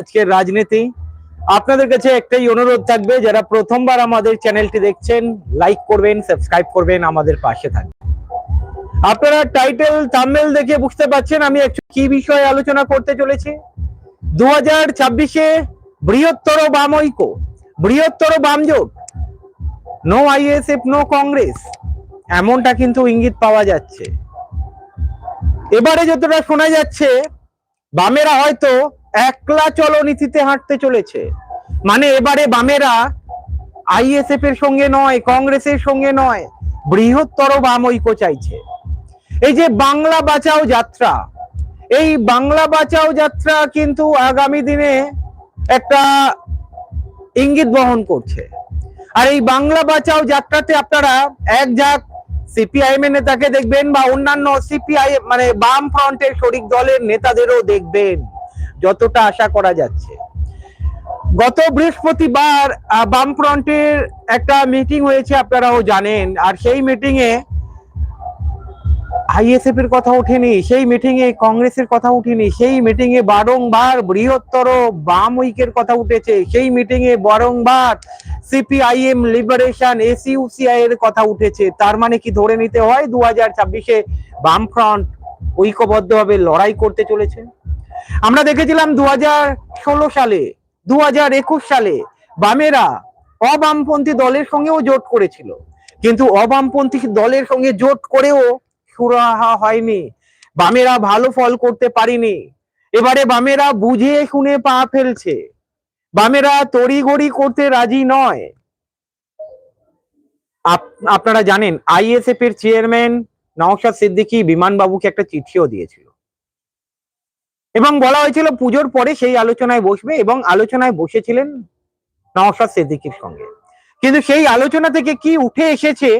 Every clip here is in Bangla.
আজকের রাজনীতি। আপনাদের কাছে একটাই অনুরোধ থাকবে, যারা প্রথমবার আমাদের চ্যানেলটি দেখছেন লাইক করবেন সাবস্ক্রাইব করবেন, আমাদের পাশে থাকবেন। আপনারা টাইটেল থাম্বনেল দেখে বুঝতে পারছেন, আমি একটু কি বিষয়ে আলোচনা করতে চলেছি। দু হাজার ছাব্বিশে বৃহত্তর বাম ঐক্য, বৃহত্তর বাম জোট নো আইএসএফ নো কংগ্রেস এমনটা কিন্তু ইঙ্গিত পাওয়া যাচ্ছে। এবারে যতটা শোনা যাচ্ছে, বামেরা হয়তো একলা চলো নীতিতে হাঁটতে চলেছে। মানে এবারে বামেরা আইএসএফ এর সঙ্গে নয়, কংগ্রেসের সঙ্গে নয়, বৃহত্তর বাম ঐক্য চাইছে। এই যে বাংলা বাঁচাও যাত্রা, এই বাংলা বাঁচাও যাত্রা কিন্তু আগামী দিনে একটা ইঙ্গিত বহন করছে। আর এই বাংলা বাঁচাও যাত্রাতে আপনারা এক ঝাঁক সিপিআইএম এর নেতাকে দেখবেন বা অন্যান্য সিপিআই মানে বাম ফ্রন্টের শরিক দলের নেতাদেরও দেখবেন। যতটা আশা করা যাচ্ছে। গত বৃহস্পতিবার বামফ্রন্টের একটা মিটিং হয়েছে, আপনারাও জানেন। আর সেই মিটিং এ আইএসএফ এর কথা ওঠেনি, সেই মিটিং এ কংগ্রেসের কথা উঠেনি সেই মিটিং এ বারংবার বৃহত্তর বাম ঐক্যের কথা উঠেছে, সেই মিটিং এ বারংবার সিপিআইএম লিবারেশন এসইউসিআই এর কথা উঠেছে। তার মানে কি ধরে নিতে হয়, দু হাজার ছাব্বিশে বামফ্রন্ট ঐক্যবদ্ধভাবে লড়াই করতে চলেছে? আমরা দেখেছিলাম দু সালে দু সালে বামেরা অবামপন্থী দলের সঙ্গেও জোট করেছিল। কিন্তু অবামপন্থী দলের সঙ্গে জোট করেও সুরাহা হয়নি। বামেরা ভালো ফল করতে পারিনি। এবারে বামেরা বুঝে শুনে পা ফেলছে। বামেরা তড়িঘড়ি করতে রাজি নয়। আপ- আপনারা জানেন, আইএসএফ এর চেয়ারম্যান নওশাদ সিদ্দিকী বিমান বাবুকে একটা চিঠিও দিয়েছিল। এবং বলা হয়েছিল পুজোর পরে সেই আলোচনায় বসবে এবং আলোচনায় বসেছিলেন নওশাদ সিদ্দিকীর সঙ্গে। কিন্তু সেই আলোচনা থেকে কি উঠে এসেছে,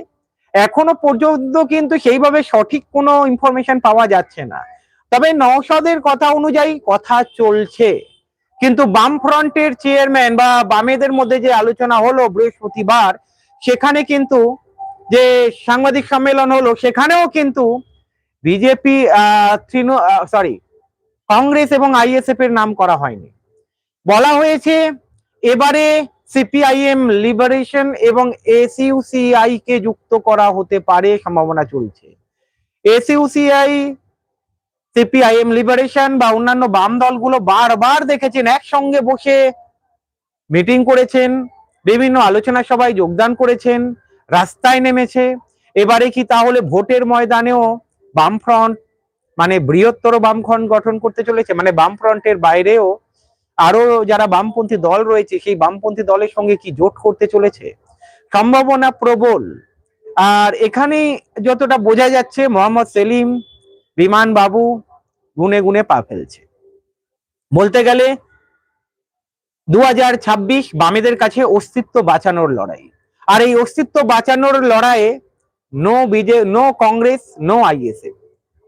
এখনও পর্যন্ত কিন্তু সেইভাবে সঠিক কোনো ইনফরমেশন পাওয়া যাচ্ছে না। তবে নওশাদের কথা অনুযায়ী কথা চলছে। কিন্তু বাম ফ্রন্টের চেয়ারম্যান বা বামেদের মধ্যে যে আলোচনা হলো বৃহস্পতিবার, সেখানে কিন্তু যে সাংবাদিক সম্মেলন হলো, সেখানেও কিন্তু বিজেপি তৃণ সরি কংগ্রেস এবং আইএসএফ এর নাম করা হয়নি। বলা হয়েছে, এবারে সিপিআইএম লিবারেশন এবং এসইউসিআই কে যুক্ত করা হতে পারে, সম্ভাবনা চলছে। এসইউসিআই, সিপিআইএম লিবারেশন বা অন্যান্য বাম দলগুলো বারবার দেখেছেন, একসঙ্গে বসে মিটিং করেছেন, বিভিন্ন আলোচনা সভায় যোগদান করেছেন, রাস্তায় নেমেছে। এবারে কি তাহলে ভোটের ময়দানেও বামফ্রন্ট মানে বৃহত্তর বামফ্রন্ট গঠন করতে চলেছে মানে বামফ্রন্টের বাইরেও আরও যারা বামপন্থী দল রয়েছে, সেই বামপন্থী দলের সঙ্গে কি জোট করতে চলেছে? সম্ভাবনা প্রবল। আর এখানে যতটা বোঝা যাচ্ছে, মোহাম্মদ সেলিম, বিমান বাবু গুনে গুনে পা ফেলছে। বলতে গেলে দু হাজার ছাব্বিশ বামেদের কাছে অস্তিত্ব বাঁচানোর লড়াই। আর এই অস্তিত্ব বাঁচানোর লড়াইয়ে নো বিজে নো কংগ্রেস নো আইএসএফ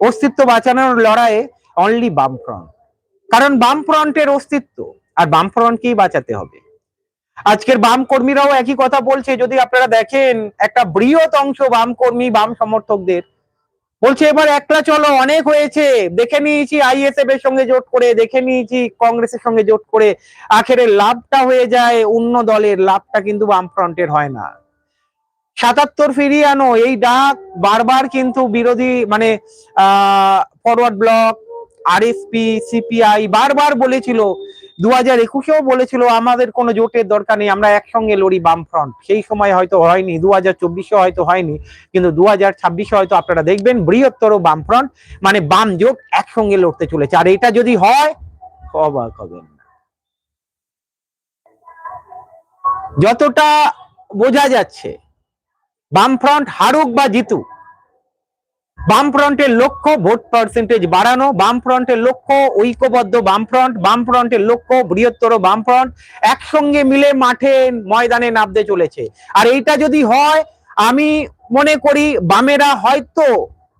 অস্তিত্ব বাঁচানোর লড়াইয়ে অনলি বামফ্রন্ট। কারণ বামফ্রন্টের অস্তিত্ব আর বামফ্রন্টকেই বাঁচাতে হবে। আজকের বাম কর্মীরাও একই কথা বলছে, যদি আপনারা দেখেন, একটা বৃহৎ অংশ বাম কর্মী, বাম সমর্থকদের বলছে, এবার একলা চলো, অনেক হয়েছে। দেখে নিয়েছি আইএসএফ এর সঙ্গে জোট করে, দেখে নিয়েছি কংগ্রেসের সঙ্গে জোট করে। আখেরে লাভটা হয়ে যায়, অন্য দলের লাভটা কিন্তু বামফ্রন্টের হয় না। সাতাত্তর ফিরিয়ে আনো। এই ডাক বারবার কিন্তু বিরোধী মানে ফরওয়ার্ড ব্লক আরএসপি সিপিআই বারবার বলেছিল। দু হাজার একুশেও বলেছিল, আমাদের কোনো জোটের দরকার নেই, আমরা একসঙ্গে লড়ি বামফ্রন্ট। সেই সময় হয়তো হয়নি দু হাজার চব্বিশে হয়তো হয়নি, কিন্তু দু হাজার ছাব্বিশে হয়তো আপনারা দেখবেন বৃহত্তর বামফ্রন্ট মানে বাম জোট একসঙ্গে লড়তে চলেছে। আর এটা যদি হয়, অবাক হবেন যতটা বোঝা যাচ্ছে বামফ্রন্ট হারুক বা জিতুক বামফ্রন্টের লক্ষ্য ভোট পার্সেন্টেজ বাড়ানো, বামফ্রন্টের লক্ষ্য ঐক্যবদ্ধ, বামফ্রন্ট, বামফ্রন্টের লক্ষ্য বৃহত্তর বামফ্রন্ট একসঙ্গে মিলে মাঠে ময়দানে নামতে চলেছে। আর এইটা যদি হয়, আমি মনে করি বামেরা হয়তো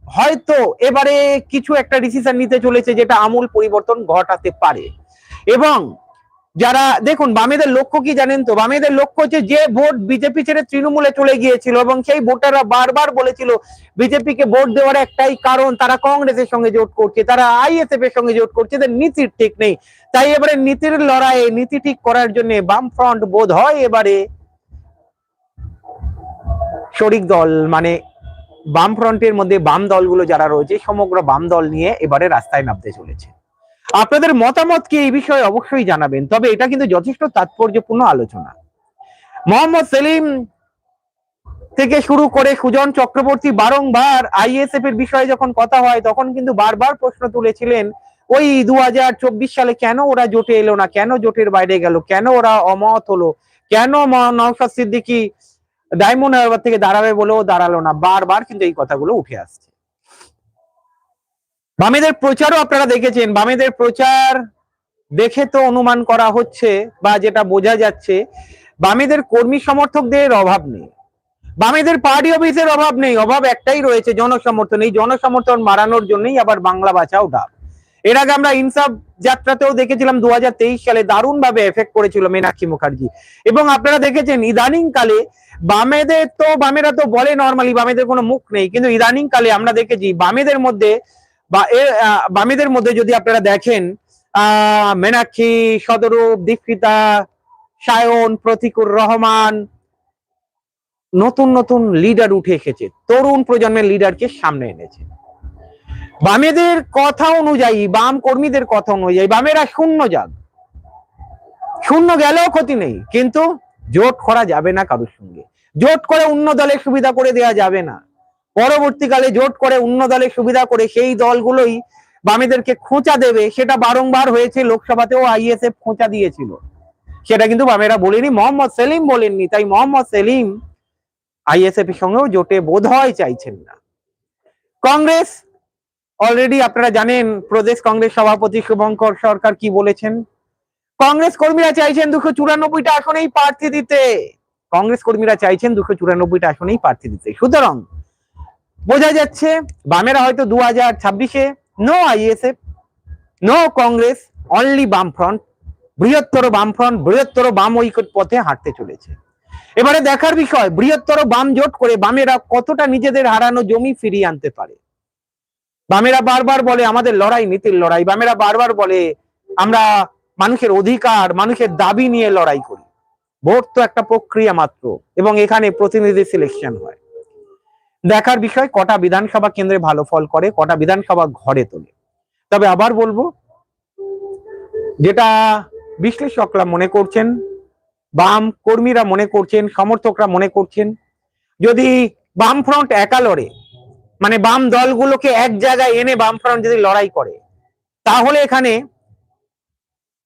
হয়তো এবারে কিছু একটা ডিসিশন নিতে চলেছে যেটা আমূল পরিবর্তন ঘটাতে পারে। এবং যারা, দেখুন, বামেদের লক্ষ্য কি জানেন তো? বামেদের লক্ষ্য হচ্ছে যে ভোট বিজেপি ছেড়ে তৃণমূলে চলে গিয়েছিল এবং সেই ভোটাররা বারবার বলেছিল বিজেপিকে ভোট দেওয়ার একটাই কারণ তারা কংগ্রেসের সঙ্গে জোট করছে, তারা আইএসএফ এর সঙ্গে জোট করছে, এদের নীতির ঠিক নেই। তাই এবারে নীতির লড়াইয়ে নীতি ঠিক করার জন্য বাম ফ্রন্ট বোধ হয় এবারে শরিক দল মানে বাম ফ্রন্টের মধ্যে বাম দলগুলো যারা রয়েছে, সমগ্র বাম দল নিয়ে এবারে রাস্তায় নামতে চলেছে। আপনাদের মতামত কি এই বিষয়ে অবশ্যই জানাবেন, তবে এটা কিন্তু যথেষ্ট তাৎপর্যপূর্ণ আলোচনা। মোহাম্মদ সেলিম থেকে শুরু করে সুজন চক্রবর্তী বারংবার আইএসএফ এর বিষয়ে যখন কথা হয়, তখন কিন্তু বারবার প্রশ্ন তুলেছিলেন, ওই দু হাজার চব্বিশ সালে কেন ওরা জোটে এলো না? কেন জোটের বাইরে গেল? কেন ওরা অমত হলো? কেন নওশাদ সিদ্দিকী ডায়মন্ড থেকে দাঁড়াবে বলেও দাঁড়াল না? বারবার কিন্তু এই কথাগুলো উঠে আসছে। বামেদের প্রচারও আপনারা দেখেছেন। বামেদের প্রচার দেখে তো অনুমান করা হচ্ছে বা যেটা বোঝা যাচ্ছে, বামেদের কর্মী সমর্থকদের অভাব নেই। বামেদের পার্টি অফিসের অভাব নেই, অভাব একটাই রয়েছে জনসমর্থন। এই জনসমর্থন মারানোর জন্যই আবার বাংলা বাঁচাও ডাক। এর আগে আমরা ইনসাফ যাত্রাতেও দেখেছিলাম দু হাজার তেইশ সালে দারুণ ভাবে এফেক্ট করেছিল মীনাক্ষী মুখার্জি। এবং আপনারা দেখেছেন ইদানিং কালে বামেদের তো, বামেরা তো বলে নর্মালি বামেদের কোনো মুখ নেই। কিন্তু ইদানিং কালে আমরা দেখেছি, বামেদের মধ্যে বা এ আহ, বামেদের মধ্যে যদি আপনারা দেখেন আহ মেনাক্ষী সদরূপ দীক্ষিতা সায়ন প্রতিকুর রহমান নতুন নতুন লিডার উঠে এসেছে। তরুণ প্রজন্মের লিডারকে সামনে এনেছে। বামেদের কথা অনুযায়ী বাম কর্মীদের কথা অনুযায়ী বামেরা শূন্য যাক। শূন্য গেলেও ক্ষতি নেই কিন্তু জোট করা যাবে না কারোর সঙ্গে। জোট করে অন্য দলের সুবিধা করে দেয়া যাবে না। পরবর্তীকালে জোট করে অন্য দলের সুবিধা করে সেই দলগুলোই বামেদেরকে খোঁচা দেবে, সেটা বারংবার হয়েছে লোকসভাতেও আইএসএফ খোঁচা দিয়েছিল। সেটা কিন্তু বামেরা বলেনি, মোহাম্মদ সেলিম বলেননি, তাই মোহাম্মদ সেলিম আইএসএফ এর সঙ্গেও জোটে বোধ হয় চাইছেন না। কংগ্রেস অলরেডি আপনারা জানেন, প্রদেশ কংগ্রেস সভাপতি শুভঙ্কর সরকার কি বলেছেন? কংগ্রেস কর্মীরা চাইছেন দুশো চুরানব্বইটা আসনেই প্রার্থী দিতে। কংগ্রেস কর্মীরা চাইছেন দুশো চুরানব্বইটা আসনেই প্রার্থী দিতে। সুতরাং বোঝা যাচ্ছে বামেরা হয়তো দু হাজার ছাব্বিশে no ISF no Congress only বাম ফ্রন্ট বৃহত্তর বাম ফ্রন্ট বৃহত্তর বাম ঐক্য পথে হাঁটতে চলেছে। এবারে দেখার বিষয়, বৃহত্তর বাম জোট করে বামেরা কতটা নিজেদের হারানো জমি ফিরিয়ে আনতে পারে? বামেরা বারবার বলে আমাদের লড়াই নীতির লড়াই, বামেরা বারবার বলে আমরা মানুষের অধিকার, মানুষের দাবি নিয়ে লড়াই করি। ভোট তো একটা প্রক্রিয়া মাত্র এবং এখানে প্রতিনিধি সিলেকশন হয়। দেখার বিষয়, কটা বিধানসভা কেন্দ্রে ভালো ফল করে, কটা বিধানসভা ঘরে তোলে। তবে আবার বলব, যেটা বিশ্লেষকরা মনে করছেন, বাম কর্মীরা মনে করছেন, সমর্থকরা মনে করছেন, যদি বাম ফ্রন্ট একা লড়ে মানে বাম দলগুলোকে এক জায়গায় এনে বাম ফ্রন্ট যদি লড়াই করে, তাহলে এখানে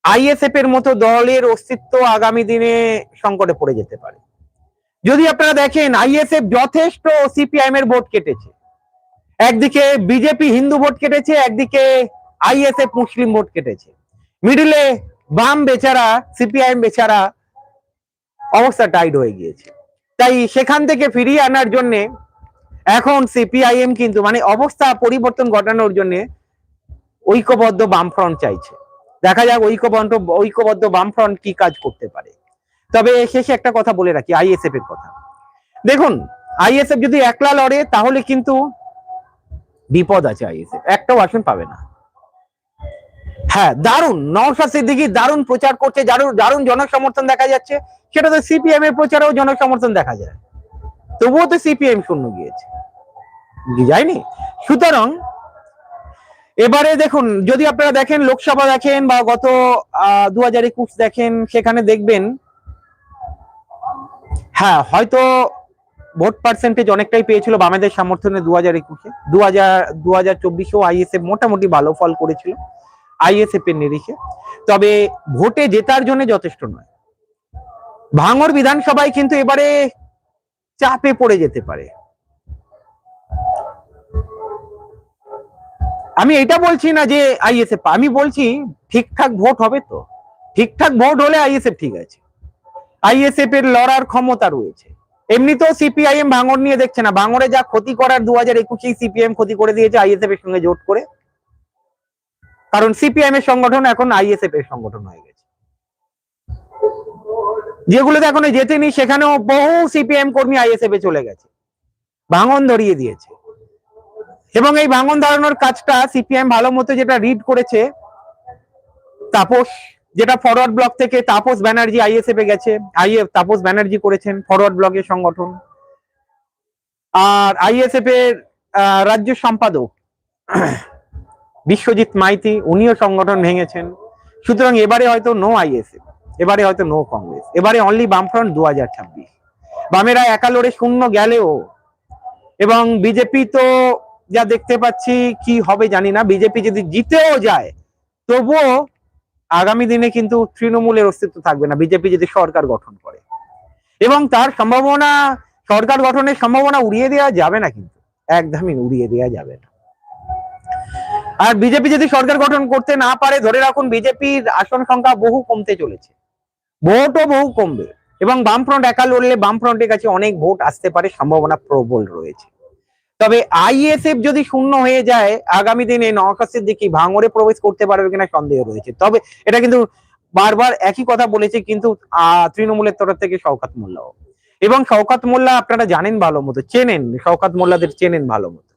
আইএসএফ এর মতো দলের অস্তিত্ব আগামী দিনে সংকটে পড়ে যেতে পারে। যদি আপনারা দেখেন আইএসএফ যথেষ্ট সিপিআইএম এর ভোট কেটেছে। একদিকে বিজেপি হিন্দু ভোট কেটেছে, একদিকে আইএসএফ মুসলিম ভোট কেটেছে। মিডিলে বাম বেচারা সিপিআইএম বেচারা অবস্থা টাইট হয়ে গিয়েছে। তাই সেখান থেকে ফিরিয়ে আনার জন্য এখন সিপিআইএম কিন্তু মানে অবস্থা পরিবর্তন ঘটানোর জন্য ঐক্যবদ্ধ বামফ্রন্ট চাইছে। দেখা যাক ঐক্যবদ্ধ ঐক্যবদ্ধ বামফ্রন্ট কি কাজ করতে পারে। তবে শেষে একটা কথা বলে রাখি আইএসএফ এর কথা। দেখুন আইএসএফ যদি একলা লড়ে, তাহলে কিন্তু বিপদ আছে আইএসএফ একটাও আসন পাবে না। হ্যাঁ দারুণ, নওশাদ সিদ্দিকী দারুণ প্রচার করছে, দারুণ দারুণ জনসমর্থন দেখা যাচ্ছে। সেটা তো সিপিএম এর প্রচারেও জনসমর্থন দেখা যায়। তবুও তো সিপিএম শূন্য গিয়েছে। যায়নি? সুতরাং, এবারে দেখুন, যদি আপনারা দেখেন, লোকসভা দেখেন বা গত দু হাজার একুশ দেখেন, সেখানে দেখবেন হ্যাঁ হয়তো ভোট পার্সেন্টেজ অনেকটাই পেয়েছিল বামেদের সমর্থনে দু হাজার একুশে। দু হাজার দু হাজার চব্বিশেও আইএসএফ মোটামুটি ভালো ফল করেছিল আইএসএফ এর নিরিখে। তবে ভোটে জেতার জন্য যথেষ্ট নয়। ভাঙর বিধানসভায় কিন্তু এবারে চাপে পড়ে যেতে পারে। আমি এটা বলছি না যে আইএসএফ আমি বলছি ঠিকঠাক ভোট হবে তো। ঠিকঠাক ভোট হলে আইএসএফ ঠিক আছে। আইএসএফ এর লড়ার ক্ষমতা রয়েছে। এমনিতেও সিপিআইএম ভাঙর নিয়ে দেখছে না। ভাঙরে যা ক্ষতি করার দু হাজার একুশেই সিপিএম ক্ষতি করে দিয়েছে আইএসএফ এর সঙ্গে জোট করে। কারণ সিপিআইএম এর সংগঠন এখন আইএসএফ এর সংগঠন হয়ে গেছে। যেগুলোতে এখনও জেতেনি, সেখানেও বহু সিপিএম কর্মী আইএসএফ এ চলে গেছে। ভাঙন ধরিয়ে দিয়েছে। এবং এই ভাঙন ধরানোর কাজটা সিপিএম ভালো মতো যেটা রিড করেছে, তাপস যেটা ফরওয়ার্ড ব্লক থেকে তাপস ব্যানার্জি আইএসএফ এ গেছে। আইএফ তাপস ব্যানার্জি করেছেন ফরওয়ার্ড ব্লকের সংগঠন। আর আইএসএফ এর রাজ্য সম্পাদক বিশ্বজিৎ মাইতি, উনিও সংগঠন ভেঙেছেন। সুতরাং এবারে হয়তো নো আইএসএফ এবারে হয়তো নো কংগ্রেস এবারে অনলি বামফ্রন্ট দু হাজার ছাব্বিশ। বামেরা একা লড়ে শূন্য গেলেও, এবং বিজেপি তো যা দেখতে পাচ্ছি কি হবে জানি না বিজেপি যদি জিতেও যায়, তবুও আগামী দিনে কিন্তু তৃণমূলের অস্তিত্ব থাকবে না, বিজেপি যদি সরকার গঠন করে। এবং তার সম্ভাবনা, সরকার গঠনের সম্ভাবনা উড়িয়ে দেওয়া যাবে না কিন্তু, একদমই উড়িয়ে দেওয়া যাবে না। আর বিজেপি যদি সরকার গঠন করতে না পারে, ধরে রাখুন বিজেপির আসন সংখ্যা বহু কমতে চলেছে, ভোটও বহু কমবে, এবং বামফ্রন্ট একা লড়লে বামফ্রন্টের কাছে অনেক ভোট আসতে পারে, সম্ভাবনা প্রবল রয়েছে। তবে আইএসএফ যদি শূন্য হয়ে যায়, আগামী দিনে নওয়াজ দিকে ভাঙরে প্রবেশ করতে পারবে কিনা সন্দেহ রয়েছে। তবে এটা কিন্তু বারবার একই কথা বলেছে কিন্তু তৃণমূলের তরফ থেকে শওকাত মোল্লাও এবং শওকাত মোল্লা আপনারা জানেন ভালো মতো, চেনেন, শওকাত মোল্লাদের চেনেন ভালো মতো।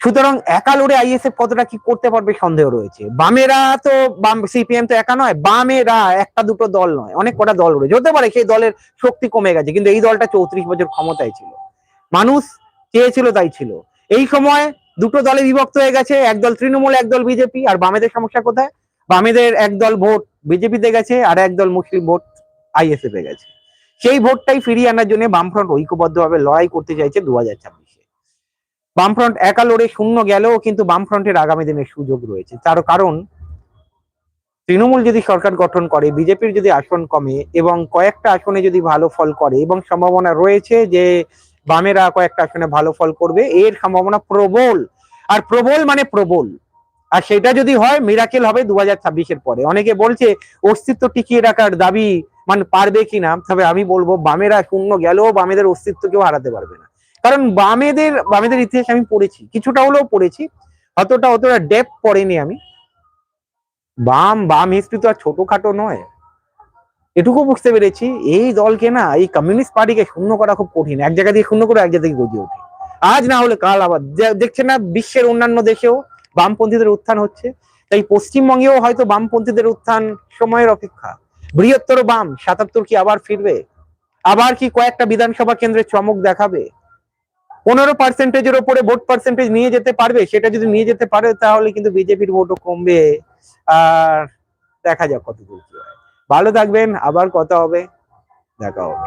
সুতরাং একা লড়ে আইএসএফ কতটা কি করতে পারবে সন্দেহ রয়েছে। বামেরা তো, বাম, সিপিএম তো একা নয়, বামেরা একটা দুটো দল নয়, অনেক কটা দল রয়েছে। হতে পারে সেই দলের শক্তি কমে গেছে, কিন্তু এই দলটা চৌত্রিশ বছর ক্ষমতায় ছিল। মানুষ চেয়েছিল, তাই ছিল। এই সময় দুটো দলে বিভক্ত হয়ে গেছে, একদল তৃণমূল, একদল বিজেপি। আর বামেদের সমস্যা কোথায়? বামেদের একদল ভোট বিজেপিতে গেছে, আর একদল মুসলিম ভোট আইএসএফ এ গেছে। সেই ভোটটাই ফিরিয়ে আনার জন্য বামফ্রন্ট ঐক্যবদ্ধভাবে লড়াই করতে চাইছে দু হাজার ছাব্বিশে। বামফ্রন্ট একা লড়ে শূন্য গেলেও কিন্তু বামফ্রন্টের আগামী দিনের সুযোগ রয়েছে। তার কারণ, তৃণমূল যদি সরকার গঠন করে, বিজেপির যদি আসন কমে এবং কয়েকটা আসনে যদি ভালো ফল করে এবং সম্ভাবনা রয়েছে যে বামেরা কয়েকটা আসনে ভালো ফল করবে, এর সম্ভাবনা প্রবল। আর প্রবল মানে প্রবল। আর সেটা যদি হয় মিরাকেল হবে দু হাজার ছাব্বিশের পরে। অনেকে বলছে, অস্তিত্ব টিকিয়ে রাখার দাবি মানে পারবে কিনা? তবে আমি বলব, বামেরা শূন্য গেলেও বামেদের অস্তিত্ব কেউ হারাতে পারবে না। কারণ বামেদের বামেদের ইতিহাস আমি পড়েছি, কিছুটা হলেও পড়েছি। অতটা অতটা ডেপ পড়েনি আমি। বাম বাম হিস্ট্রি তো আর ছোটখাটো নয়। এটুকু বুঝতে পেরেছি, এই দলকে না, এই কমিউনিস্ট পার্টিকে শূন্য করা খুব কঠিন। এক জায়গা দিয়ে শূন্য করে এক জায়গা থেকে গজিয়ে ওঠে। আজ না হলে কাল আবার। দে- দেখছেন না, বিশ্বের অন্যান্য দেশেও বামপন্থীদের উত্থান হচ্ছে। তাই পশ্চিমবঙ্গেও হয়তো বামপন্থীদের উত্থান সময়ের অপেক্ষা। বৃহত্তর বাম, সাতাত্তর কি আবার ফিরবে? আবার কি কয়েকটা বিধানসভা কেন্দ্রে চমক দেখাবে? পনেরো পার্সেন্টেজের ওপরে ভোট পার্সেন্টেজ নিয়ে যেতে পারবে? সেটা যদি নিয়ে যেতে পারে, তাহলে কিন্তু বিজেপির ভোটও কমবে। আর দেখা যাক কত দূর কি হয় ভালো থাকবেন আবার কথা হবে দেখা হবে।